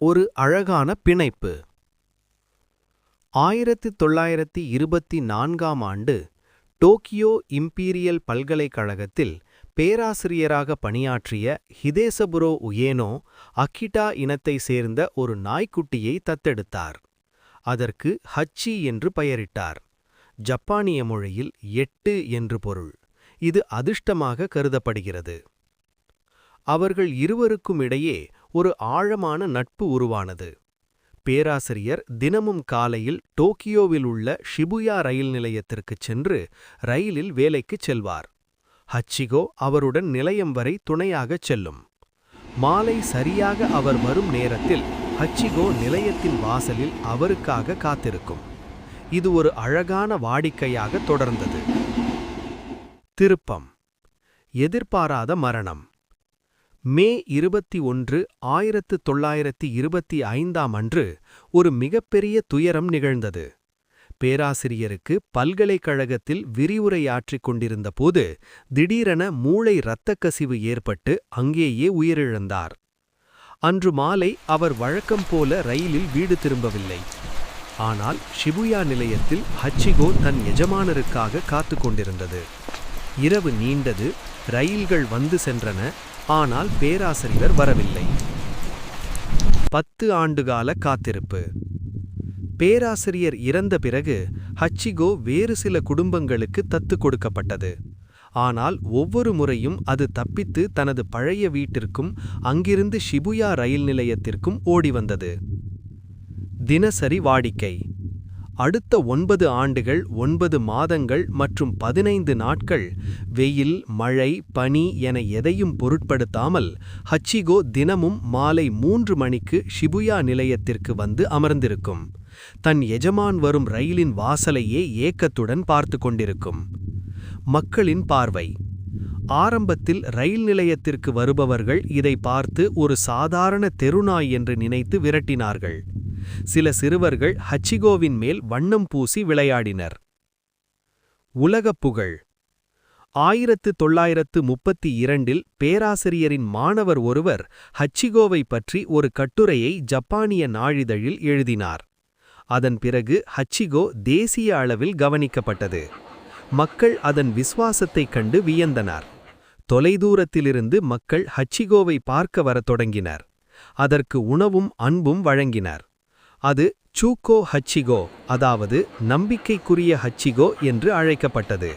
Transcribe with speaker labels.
Speaker 1: ஒரு அழகான பிணைப்பு. ஆயிரத்து தொள்ளாயிரத்தி இருபத்தி நான்காம் ஆண்டு டோக்கியோ இம்பீரியல் பல்கலைக்கழகத்தில் பேராசிரியராக பணியாற்றிய ஹிதேசபுரோ உயேனோ அக்கிட்டா இனத்தை சேர்ந்த ஒரு நாய்க்குட்டியை தத்தெடுத்தார். அதற்கு ஹச்சி என்று பெயரிட்டார். ஜப்பானிய மொழியில் எட்டு என்று பொருள். இது அதிர்ஷ்டமாக கருதப்படுகிறது. அவர்கள் இருவருக்கும் இடையே ஒரு ஆழமான நட்பு உருவானது. பேராசிரியர் தினமும் காலையில் டோக்கியோவில் உள்ள ஷிபுயா ரயில் நிலையத்திற்குச் சென்று ரயிலில் வேலைக்கு செல்வார். ஹச்சிகோ அவருடன் நிலையம் வரை துணையாகச் செல்லும். மாலை சரியாக அவர் வரும் நேரத்தில் ஹச்சிகோ நிலையத்தின் வாசலில் அவருக்காக காத்திருக்கும். இது ஒரு அழகான வாடிக்கையாக தொடர்ந்தது. திருப்பம். எதிர்பாராத மரணம். மே இருபத்தி ஒன்று ஆயிரத்து தொள்ளாயிரத்தி இருபத்தி ஐந்தாம் அன்று ஒரு மிகப்பெரிய துயரம் நிகழ்ந்தது. பேராசிரியருக்கு பல்கலைக்கழகத்தில் விரிவுரையாற்றிக் கொண்டிருந்தபோது திடீரென மூளை இரத்தக்கசிவு ஏற்பட்டு அங்கேயே உயிரிழந்தார். அன்று மாலை அவர் வழக்கம் போல ரயிலில் வீடு திரும்பவில்லை. ஆனால் ஷிபுயா நிலையத்தில் ஹச்சிகோ தன் எஜமானருக்காக காத்து கொண்டிருந்தது. இரவு நீண்டது ரயில்கள் வந்து சென்றன ஆனால் பேராசிரியர் வரவில்லை. பத்து ஆண்டுகால காத்திருப்பு. பேராசிரியர் இறந்த பிறகு ஹச்சிகோ வேறு சில குடும்பங்களுக்கு தத்து கொடுக்கப்பட்டது. ஆனால் ஒவ்வொரு முறையும் அது தப்பித்து தனது பழைய வீட்டிற்கும் அங்கிருந்து ஷிபுயா ரயில் நிலையத்திற்கும் ஓடி வந்தது தினசரி வாடிக்கை. அடுத்த ஒன்பது ஆண்டுகள் ஒன்பது மாதங்கள் மற்றும் பதினைந்து நாட்கள் வெயில் மழை பனி என எதையும் பொருட்படுத்தாமல் ஹச்சிகோ தினமும் மாலை மூன்று மணிக்கு ஷிபுயா நிலையத்திற்கு வந்து அமர்ந்திருக்கும். தன் எஜமான் வரும் ரயிலின் வாசலையே ஏக்கத்துடன் பார்த்து கொண்டிருக்கும். மக்களின் பார்வை. ஆரம்பத்தில் ரயில் நிலையத்திற்கு வருபவர்கள் இதை பார்த்து ஒரு சாதாரண தெருநாய் என்று நினைத்து விரட்டினார்கள். சில சிறுவர்கள் ஹச்சிகோவின் மேல் வண்ணம் பூசி விளையாடினர். உலகப் புகழ். ஆயிரத்து தொள்ளாயிரத்து முப்பத்தி இரண்டில் பேராசிரியரின் மாணவர் ஒருவர் ஹச்சிகோவை பற்றி ஒரு கட்டுரையை ஜப்பானிய நாளிதழில் எழுதினார். அதன் பிறகு ஹச்சிகோ தேசிய அளவில் கவனிக்கப்பட்டது. மக்கள் அதன் விசுவாசத்தைக் கண்டு வியந்தனர். தொலைதூரத்திலிருந்து மக்கள் ஹச்சிகோவை பார்க்க வரத் தொடங்கினர். அதற்கு உணவும் அன்பும் வழங்கினர். அது சூக்கோ ஹச்சிகோ அதாவது நம்பிக்கைக்குரிய ஹச்சிகோ என்று அழைக்கப்பட்டது.